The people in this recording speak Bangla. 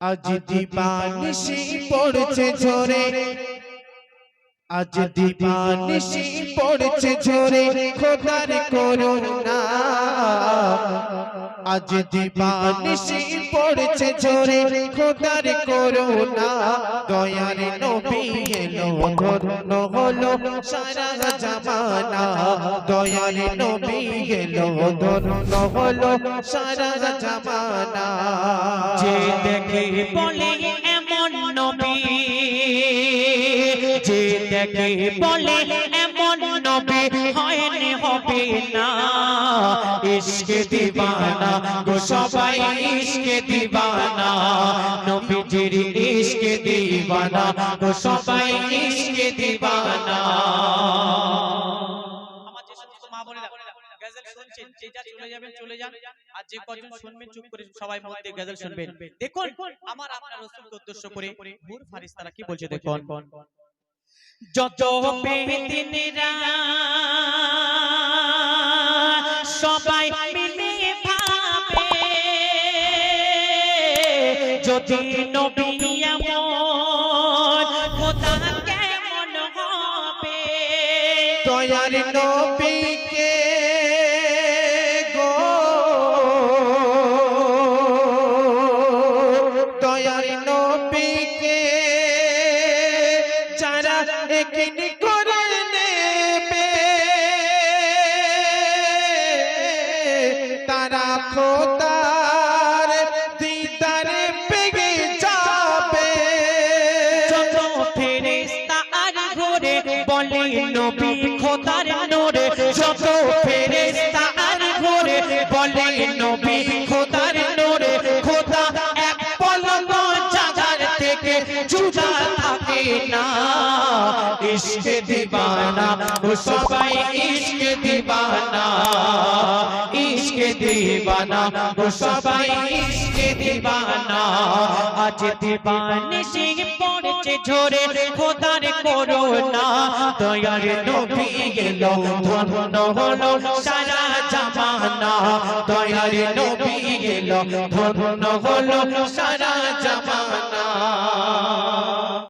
আজ দিবানিশি পড়ছে ঝরে। আজ দিবানিশি পড়ছে ঝরে। খোদার করুণা। আজ দিবানিশি পড়ছে ঝরে। খোদার করুণা। দয়ার নবী এলো ধন্য হলো সারা জামানা। দয়ার নবী এলো ধন্য হলো সারা জামানা। যে দেখে বলে এমন নবী, যে দেখে বলে এমন নবী হয়নি হবে না। ইশকে দিবানা গো সবাই, ইশকে দিবানা। নবীজির ইশকে দিবানা গো সবাই, ইশকে দিবানা। গজল শুনছেন যেটা চলে যাবেন চলে যান। আর যে কজন শুনবেন চুপ করে সবাই মন দিয়ে গজল শুনবেন। দেখুন আমার আপনার রাসূলকে উদ্দেশ্য করে হুর ফারিস্তারা কি বলছে দেখুন। যত বেদিনরা সবাই মিলে ভাবে যদি নবী এমন খোদা কেমন হবে? দয়ার নবীকে একিন করে নেবে। তারা খোদার দিদারে পেয়ে যাবে। যত ফেরেশতা আর ঘোরে নবী খোদার ইশকে দিবানা, ও সবাই ইশকে দিবানা ইশকে দিবানা, ও সবাই ইশকে দিবানা। আজ দিবানে সিং পড়ছে ঝরে, খোদার করোনা দয়ার নবী এলো ধন্য হলো সারা জামানা। দয়ার নবী এলো ধন্য হলো সারা জামানা।